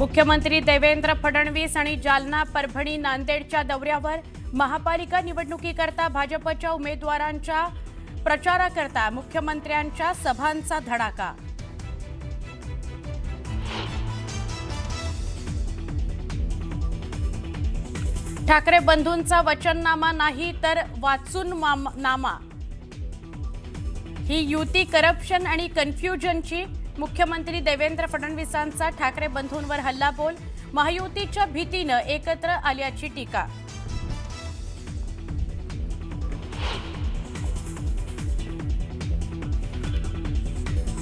मुख्यमंत्री देवेंद्र फडणवीस आणि जालना परभणी नांदेडच्या दौऱ्यावर महापालिका निवडणुकीकरता भाजपच्या उमेदवारांच्या प्रचाराकरता मुख्यमंत्र्यांच्या सभांचा धडाका. ठाकरे बंधूंचा वचननामा नाही तर वाचून माम- नामा. ही युती करप्शन आणि कन्फ्युजनची मुख्यमंत्री देवेंद्र फडणवीसांचा ठाकरे बंधूंवर हल्लाबोल महायुतीच्या भीतीनं एकत्र आल्याची टीका.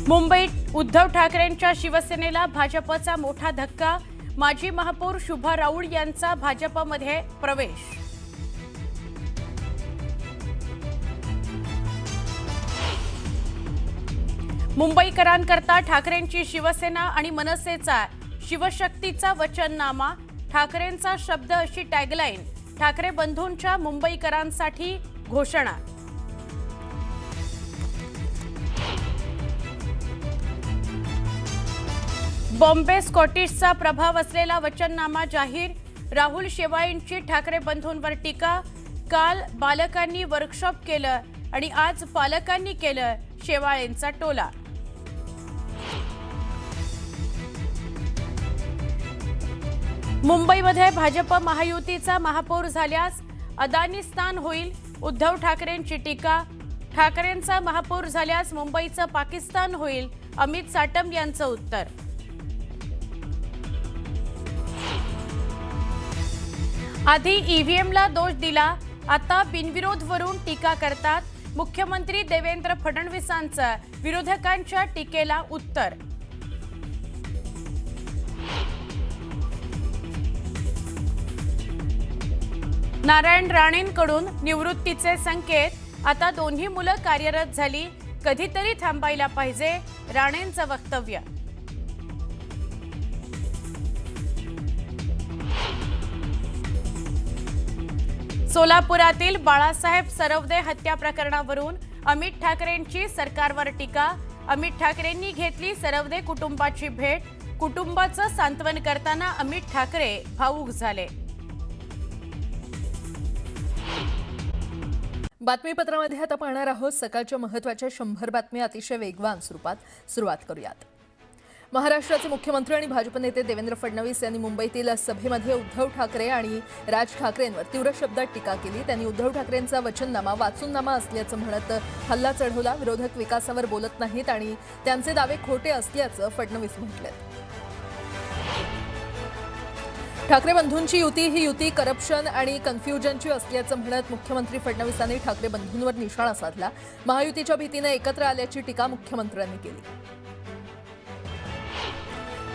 मुंबईत उद्धव ठाकरेंच्या शिवसेनेला भाजपचा मोठा धक्का माजी महापौर शुभा राऊळ यांचा भाजपमध्ये प्रवेश. मुंबईकरांकरता ठाकरेंची शिवसेना आणि मनसेचा शिवशक्तीचा वचननामा ठाकरेंचा शब्द अशी टॅगलाईन ठाकरे बंधूंच्या मुंबईकरांसाठी घोषणा. बॉम्बे स्कॉटिशचा प्रभाव असलेला वचननामा जाहीर राहुल शेवाळींची ठाकरे बंधूंवर टीका काल बालकांनी वर्कशॉप केलं आणि आज पालकांनी केलं शेवाळेंचा टोला. मुंबईमध्ये भाजप महायुतीचा महापौर झाल्यास अदानिस्तान होईल. उद्धव ठाकरेंची टीका. ठाकरेंचा महापौर झाल्यास मुंबईचं पाकिस्तान होईल. अमित साटम यांचं उत्तर. आधी ईव्हीएमला दोष दिला. आता बिनविरोधवरून टीका करतात. मुख्यमंत्री देवेंद्र फडणवीसांचं विरोधकांच्या टीकेला उत्तर. नारायण राणेंकडून निवृत्तीचे संकेत. आता दोन्ही मुलं कार्यरत झाली. कधीतरी थांबायला पाहिजे राणेंचं वक्तव्य. सोलापुरातील बाळासाहेब सरवदे हत्या प्रकरणावरून अमित ठाकरेंची सरकारवर टीका. अमित ठाकरेंनी घेतली सरवदे कुटुंबाची भेट. कुटुंबाचं सांत्वन करताना अमित ठाकरे भावूक झाले. बातमीपत्रामध्ये आता पाहणार आहोत सकाळच्या महत्त्वाच्या शंभर बातम्या अतिशय वेगवान स्वरूपात सुरुवात करूयात. महाराष्ट्राचे मुख्यमंत्री आणि भाजप नेते देवेंद्र फडणवीस यांनी मुंबईतील सभेमध्ये उद्धव ठाकरे आणि राज ठाकरेंवर तीव्र शब्दात टीका केली. त्यांनी उद्धव ठाकरेंचा वचननामा वाचूननामा असल्याचं म्हणत हल्ला चढवला. विरोधक विकासावर बोलत नाहीत आणि त्यांचे दावे खोटे असल्याचं फडणवीस म्हटलं ठाकरे बंधूंची युती ही युती करप्शन आणि कन्फ्युजनची असल्याचं म्हणत मुख्यमंत्री फडणवीसांनी ठाकरे बंधूंवर निशाणा साधला. महायुतीच्या भीतीने एकत्र आल्याची टीका मुख्यमंत्र्यांनी केली.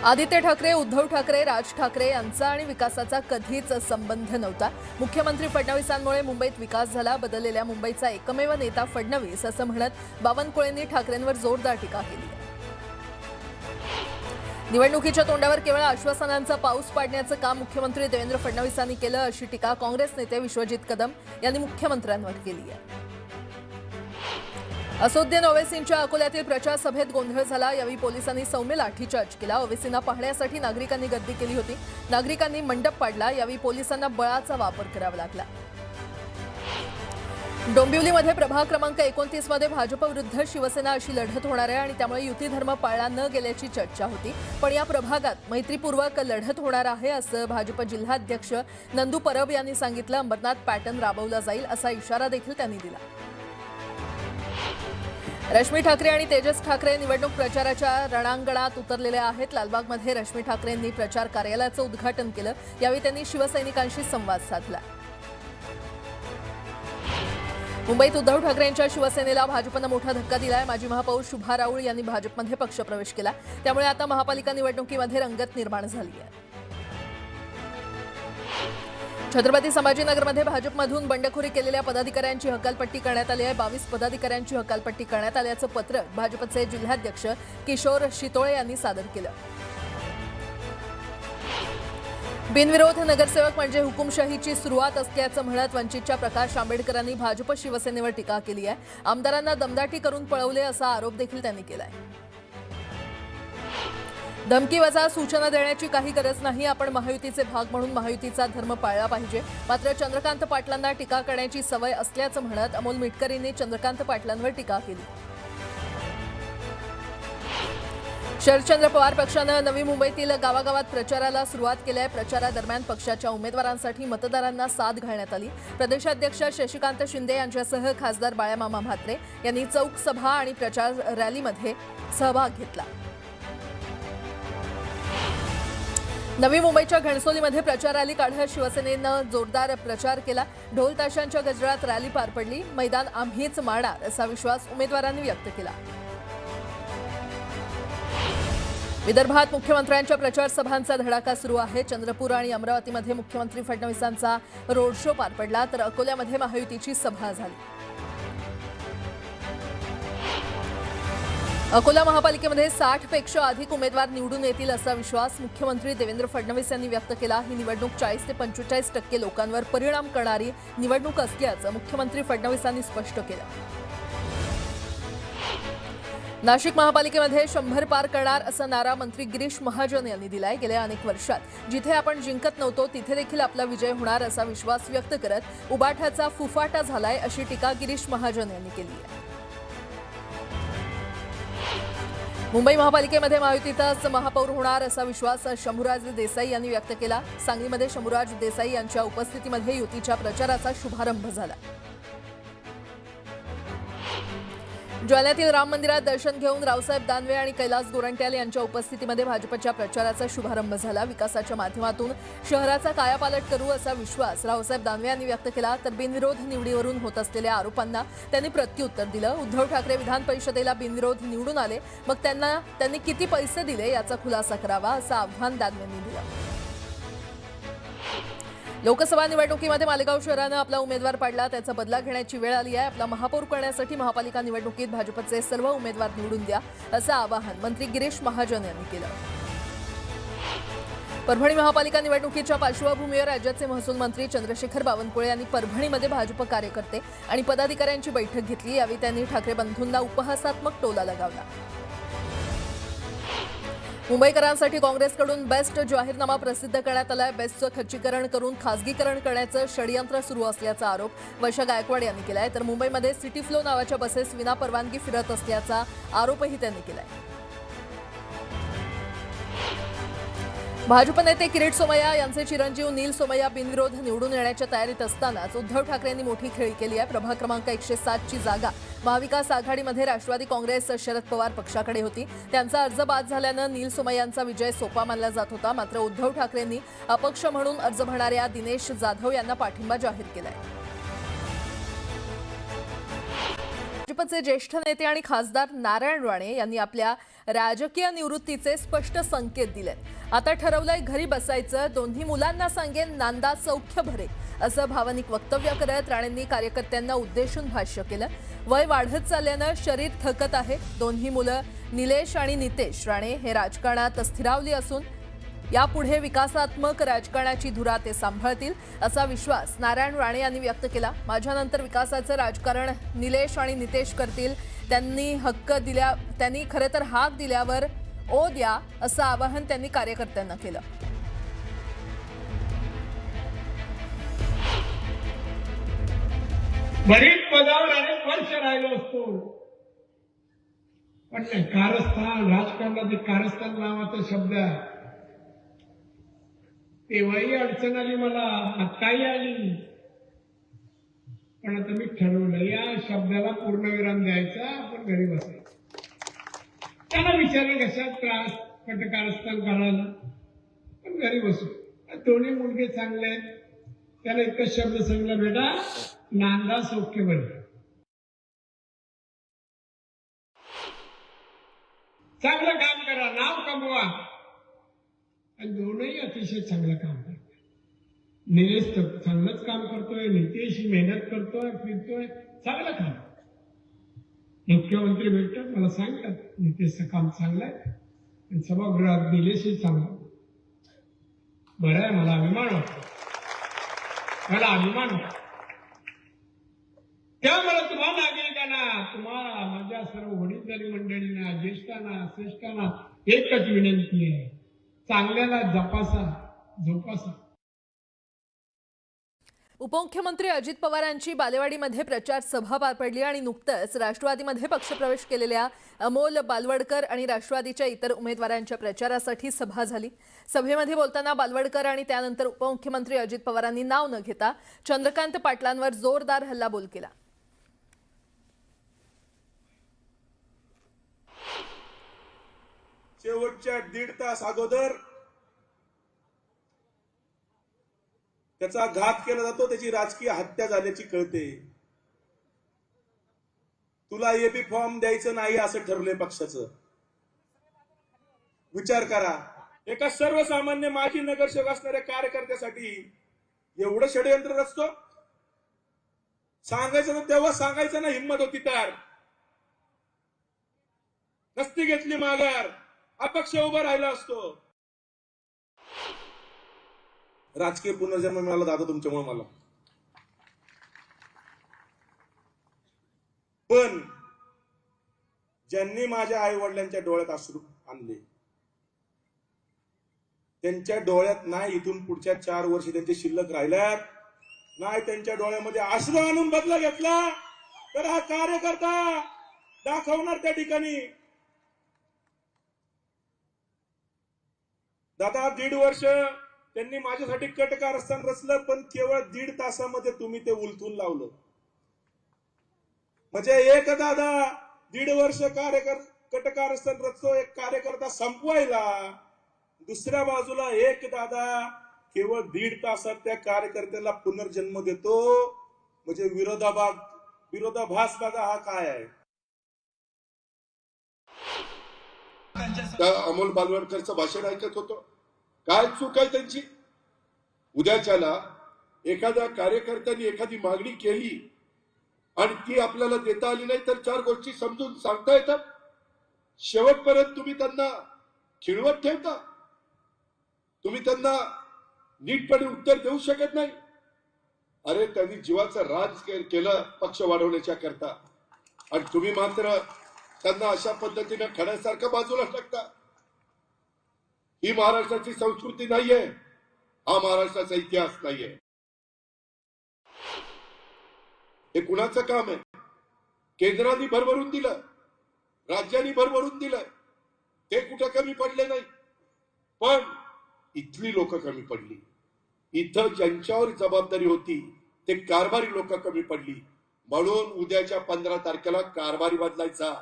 आदित्य ठाकरे उद्धव ठाकरे राज ठाकरे यांचा आणि विकासाचा कधीच संबंध नव्हता. मुख्यमंत्री फडणवीसांमुळे मुंबईत विकास झाला. बदललेल्या मुंबईचा एकमेव नेता फडणवीस असं म्हणत बावनकुळेंनी ठाकरेंवर जोरदार टीका केली. निवडणुकीच्या तोंडावर केवळ आश्वासनांचा पाऊस पाडण्याचं काम मुख्यमंत्री देवेंद्र फडणवीसांनी केलं अशी टीका काँग्रेस नेते विश्वजित कदम यांनी मुख्यमंत्र्यांवर केली आहे. असोद्दीन ओवेसींच्या अकोल्यातील प्रचार सभेत गोंधळ झाला. यावेळी पोलिसांनी सौम्य लाठीचार्ज केला. ओवेसींना पाहण्यासाठी नागरिकांनी गर्दी केली होती. नागरिकांनी मंडप पाडला. यावेळी पोलिसांना बळाचा वापर करावा लागला. डोंबिवलीमध्ये प्रभाग क्रमांक एकोणतीसमध्ये भाजप विरुद्ध शिवसेना अशी लढत होणार आहे आणि त्यामुळे युती धर्म पाळला न गेल्याची चर्चा होती. पण या प्रभागात मैत्रीपूर्वक लढत होणार आहे असं भाजप जिल्हाध्यक्ष नंदू परब यांनी सांगितलं. अंबरनाथ पॅटर्न राबवला जाईल असा इशारा देखील त्यांनी दिला. रश्मी ठाकरे आणि तेजस ठाकरे निवडणूक प्रचाराच्या रणांगणात उतरलेले आहेत. लालबागमध्ये रश्मी ठाकरेंनी प्रचार कार्यालयाचं उद्घाटन केलं. यावेळी त्यांनी शिवसैनिकांशी संवाद साधला. मुंबईत उद्धव ठाकरेंच्या शिवसेनेला भाजपनं मोठा धक्का दिलाय. माजी महापौर शुभा राऊळ यांनी भाजपमध्ये पक्षप्रवेश केला. त्यामुळे आता महापालिका निवडणुकीमध्ये रंगत निर्माण झाली आहे. छत्रपती संभाजीनगरमध्ये भाजपमधून बंडखोरी केलेल्या पदाधिकाऱ्यांची हकालपट्टी करण्यात आली आहे. बावीस पदाधिकाऱ्यांची हकालपट्टी करण्यात आल्याचं पत्र भाजपचे जिल्हाध्यक्ष किशोर शितोळे यांनी सादर केलं. बिनविरोध नगरसेवक म्हणजे हुकुमशाहीची सुरुवात असल्याचं म्हणत वंचितच्या प्रकाश आंबेडकरांनी भाजप शिवसेनेवर टीका केली आहे. आमदारांना दमदाटी करून पळवले असा आरोप देखील त्यांनी केलाय. धमकी वजा सूचना देण्याची काही गरज नाही. आपण महायुतीचे भाग म्हणून महायुतीचा धर्म पाळला पाहिजे. मात्र चंद्रकांत पाटलांना टीका करण्याची सवय असल्याचं म्हणत अमोल मिटकरींनी चंद्रकांत पाटलांवर टीका केली. शरदचंद्र पवार पक्षानं नवी मुंबईतील गावागावात प्रचाराला सुरुवात केली आहे प्रचारादरम्यान पक्षाच्या उमेदवारांसाठी मतदारांना साथ घालण्यात आली. प्रदेशाध्यक्ष शशिकांत शिंदे यांच्यासह खासदार बाळामामा म्हात्रे यांनी चौक सभा आणि प्रचार रॅलीमध्ये सहभाग घेतला. नवी मुंबईच्या घणसोलीमध्ये प्रचार रॅली काढत शिवसेनेनं जोरदार प्रचार केला. ढोल ताशांच्या गजरात रॅली पार पडली. मैदान आम्हीच मारणार असा विश्वास उमेदवारांनी व्यक्त केला. विदर्भात मुख्यमंत्र्यांच्या प्रचार सभांचा धडाका सुरू आहे. चंद्रपूर आणि अमरावतीमध्ये मुख्यमंत्री फडणवीसांचा रोड शो पार पडला तर अकोल्यामध्ये महायुतीची सभा झाली. अकोला महापालिकेमध्ये साठपेक्षा अधिक उमेदवार निवडून येतील असा विश्वास मुख्यमंत्री देवेंद्र फडणवीस यांनी व्यक्त केला. ही निवडणूक चाळीस ते पंचेचाळीस टक्के लोकांवर परिणाम करणारी निवडणूक असल्याचं मुख्यमंत्री फडणवीसांनी स्पष्ट केलं. नाशिक महापालिकेमध्ये शंभर पार करणार असा नारा मंत्री गिरीश महाजन यांनी दिलाय. गेल्या अनेक वर्षात जिथे आपण जिंकत नव्हतो तिथे देखील आपला विजय होणार असा विश्वास व्यक्त करत उबाठाचा फुफाटा झालाय अशी टीका गिरीश महाजन यांनी केली आहे. मुंबई महापालिकेमध्ये महायुतीचाच महापौर होणार असा विश्वास शंभूराज देसाई यांनी व्यक्त केला. सांगलीमध्ये शंभूराज देसाई यांच्या उपस्थितीमध्ये युतीच्या प्रचाराचा शुभारंभ झाला. जालन्यातील राम मंदिरात दर्शन घेऊन रावसाहेब दानवे आणि कैलास गोरंट्याल यांच्या उपस्थितीमध्ये भाजपच्या प्रचाराचा शुभारंभ झाला. विकासाच्या माध्यमातून शहराचा कायापालट करू असा विश्वास रावसाहेब दानवे यांनी व्यक्त केला. तर बिनविरोध निवडीवरून होत असलेल्या आरोपांना त्यांनी प्रत्युत्तर दिलं. उद्धव ठाकरे विधान परिषदेला बिनविरोध निवडून आले. मग त्यांना त्यांनी किती पैसे दिले याचा खुलासा करावा असं आव्हान दानवेंनी दिलं. लोकसभा निवडणुकीमध्ये मालेगाव शहरानं आपला उमेदवार पाडला. त्याचा बदला घेण्याची वेळ आली आहे. आपला महापौर करण्यासाठी महापालिका निवडणुकीत भाजपचे सर्व उमेदवार निवडून द्या असं आवाहन मंत्री गिरीश महाजन यांनी केलं. परभणी महापालिका निवडणुकीच्या पार्श्वभूमीवर राज्याचे महसूल मंत्री चंद्रशेखर बावनकुळे यांनी परभणीमध्ये भाजप कार्यकर्ते आणि पदाधिकाऱ्यांची बैठक घेतली. यावेळी त्यांनी ठाकरे बंधूंना उपहासात्मक टोला लगावला. मुंबईकरांसाठी काँग्रेसकडून बेस्ट जाहीरनामा प्रसिद्ध करण्यात आलाय. बेस्टचं खच्चीकरण करून खासगीकरण करण्याचं षडयंत्र सुरू असल्याचा आरोप वर्षा गायकवाड यांनी केलाय. तर मुंबईमध्ये सिटी फ्लो नावाच्या बसेस विना परवानगी फिरत असल्याचा आरोपही त्यांनी केलाय. भाजप नेते किरीट सोमय्या यांचे चिरंजीव नील सोमय्या बिनविरोध निवडून येण्याच्या तयारीत असतानाच उद्धव ठाकरेंनी मोठी खेळी केली आहे. प्रभाग क्रमांक एकशे सातची जागा महाविकास आघाडीमध्ये राष्ट्रवादी काँग्रेस शरद पवार पक्षाकडे होती. त्यांचा अर्ज बाद झाल्यानं नील सोमय्यांचा विजय सोपा मानला जात होता. मात्र उद्धव ठाकरेंनी अपक्ष म्हणून अर्ज भरणाऱ्या दिनेश जाधव यांना पाठिंबा जाहीर केला आहे भाजपचे ज्येष्ठ नेते आणि खासदार नारायण राणे यांनी आपल्या राजकीय निवृत्तीचे स्पष्ट संकेत दिलेत. आता ठरवलंय घरी बसायचं दोन्ही मुलांना सांगेन नांदा सौख्य भरे असं भावनिक वक्तव्य करत राणेंनी कार्यकर्त्यांना उद्देशून भाष्य केलं. वय वाढत चालल्यानं शरीर थकत आहे. दोन्ही मुलं निलेश आणि नितेश राणे हे राजकारणात स्थिरावली असून यापुढे विकासात्मक राजकारणाची धुरा ते सांभाळतील असा विश्वास नारायण राणे यांनी व्यक्त केला. माझ्यानंतर विकासाचं राजकारण निलेश आणि नितेश करतील. त्यांनी हक्क दिल्या त्यांनी खरे तर हाक दिल्यावर ओ द्या असं आवाहन त्यांनी कार्यकर्त्यांना केलं. बरीच पदावर अनेक वर्ष राहिलो असतो. पण नाही कारस्थान राजकारणात कारस्थान नावाचा शब्द आहे. तेव्हाही अडचण आली मला आताही आली. पण आता मी ठरवलं या शब्दाला पूर्णविराम द्यायचा आपण घरी बसायचं. त्यांना विचारलं कशात त्रास? कटकारस्थान करायला पण घरी बसू. दोन्ही मुलगे चांगले आहेत. त्याला एकच शब्द सांगला बेटा नांदा सौख्य बन. चांगलं काम करा नाव कमवा. दोनही अतिशय चांगलं काम करतात निलेश तर चांगलंच काम करतोय नितेश मेहनत करतोय फिरतोय चांगलं काम. मुख्यमंत्री भेटतात मला सांगतात नितेशचं काम चांगलं आहे आणि सभागृहात निलेशही चांगलं बरं आहे मला अभिमान वाटतो. मला अभिमान वाटतो. त्यामुळे तुम्हा नागरिकांना तुम्हाला माझ्या सर्व वडीलधारी मंडळींना ज्येष्ठांना श्रेष्ठांना एकच विनंती आहे. चांगल्याला जपासा जोपासा. उपमुख्यमंत्री अजित पवारांची बालेवाडीमध्ये प्रचार सभा पार पडली आणि नुकतंच राष्ट्रवादीमध्ये पक्षप्रवेश केलेल्या अमोल बालवडकर आणि राष्ट्रवादीच्या इतर उमेदवारांच्या प्रचारासाठी सभा झाली. सभेमध्ये बोलताना बालवडकर आणि त्यानंतर उपमुख्यमंत्री अजित पवारांनी नाव न घेता चंद्रकांत पाटलांवर जोरदार हल्लाबोल केला. शेवटच्या दीड तास अगोदर त्याचा घात केला जातो त्याची राजकीय हत्या झाल्याची कळते. तुला एबी फॉर्म द्यायचं नाही असं ठरलंय पक्षाचं. विचार करा. एका सर्वसामान्य माजी नगरसेवक असणाऱ्या कार्यकर्त्यासाठी एवढं षडयंत्र रचतो? सांगायचं तर तेव्हा सांगायचं ना हिंमत होती तर. नसती घेतली माघार. अपक्ष उभा राहिला असतो. राजकीय पुनर्जन्म मिळाला दादा तुमच्यामुळे मला. पण ज्यांनी माझ्या आई वडिलांच्या डोळ्यात अश्रू आणले त्यांच्या डोळ्यात नाही इथून पुढच्या चार वर्ष त्यांचे शिल्लक राहिल्यात नाही त्यांच्या डोळ्यामध्ये अश्रू आणून बदला घेतला तर हा कार्यकर्ता दाखवणार त्या ठिकाणी. दादा दीड वर्ष त्यांनी माझ्यासाठी कटकारस्थान रचलं पण केवळ दीड तासामध्ये तुम्ही ते उलथून लावलं. म्हणजे एक दादा दीड वर्ष कार्यकर कटकारस्थान रचतो एक कार्यकर्ता संपवायला दुसऱ्या बाजूला एक दादा केवळ दीड तासात त्या कार्यकर्त्याला पुनर्जन्म देतो. म्हणजे विरोधाभाग विरोधाभास बघा हा काय आहे? अमोल बालवडकरचं भाषण ऐकत होतो. काय चूक आहे त्यांची? उद्याच्याला एखाद्या कार्यकर्त्यांनी एखादी मागणी केली आणि ती आपल्याला देता आली नाही तर चार गोष्टी समजून सांगता येतात. शेवटपर्यंत तुम्ही त्यांना खिळवत ठेवता. तुम्ही त्यांना नीटपणे उत्तर देऊ शकत नाही. अरे त्यांनी जीवाचं राज केलं पक्ष वाढवण्याच्या करता. आणि तुम्ही मात्र त्यांना अशा पद्धतीने खड्यासारखं बाजूला टाकता. ही महाराष्ट्राची संस्कृती नाहीये हा महाराष्ट्राचा इतिहास नाहीये. हे कुणाचं काम आहे? केंद्राने भरभरून दिलं राज्यांनी भरभरून दिलं ते कुठं कमी पडले नाही? पण इथली लोक कमी पडली. इथं ज्यांच्यावर जबाबदारी होती ते कारभारी लोक कमी पडली. म्हणून उद्याच्या पंधरा तारखेला कारभारी बदलायचा.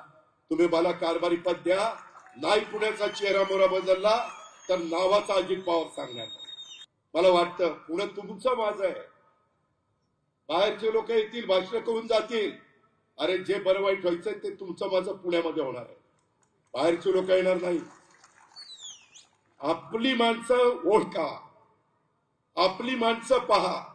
तुम्ही मला कारभारी पद द्या नाही पुण्याचा चेहरा मोरा बदलला तर नावाचा अजित पवार सांगणार मला वाटतं पुणे तुमचं माझं आहे. बाहेरचे लोक येतील भाषण करून जातील. अरे जे बरं वाईट व्हायचंय ते तुमचं माझं पुण्यामध्ये होणार आहे. बाहेरचे लोक येणार नाही. आपली माणसं ओळखा. आपली माणसं पहा.